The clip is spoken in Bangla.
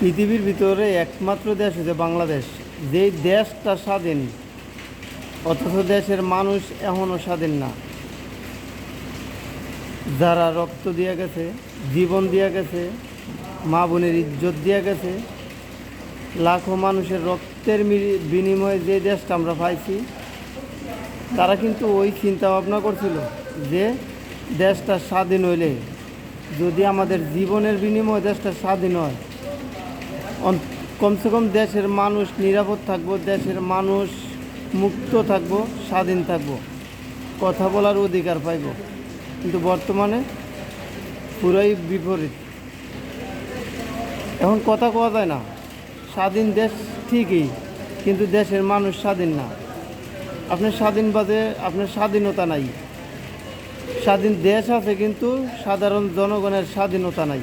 পৃথিবীর ভিতরে একমাত্র দেশ হচ্ছে বাংলাদেশ। যেই দেশটা স্বাধীন, অথচ দেশের মানুষ এখনও স্বাধীন না। যারা রক্ত দিয়ে গেছে, জীবন দিয়ে গেছে, মা বোনের ইজ্জত দিয়ে গেছে, লাখো মানুষের রক্তের বিনিময়ে যে দেশটা আমরা পাইছি, তারা কিন্তু ওই চিন্তা ভাবনা করছিল যে দেশটা স্বাধীন হইলে, যদি আমাদের জীবনের বিনিময়ে দেশটা স্বাধীন হয় কমসে কম দেশের মানুষ নিরাপদ থাকব, দেশের মানুষ মুক্ত থাকব, স্বাধীন থাকব। কথা বলার অধিকার পাইব। কিন্তু বর্তমানে পুরাই বিপরীত। এখন কথা কোয়া যায় না। স্বাধীন দেশ ঠিকই, কিন্তু দেশের মানুষ স্বাধীন না। আপনার স্বাধীন বাদে আপনার স্বাধীনতা নাই। স্বাধীন দেশ আছে, কিন্তু সাধারণ জনগণের স্বাধীনতা নাই।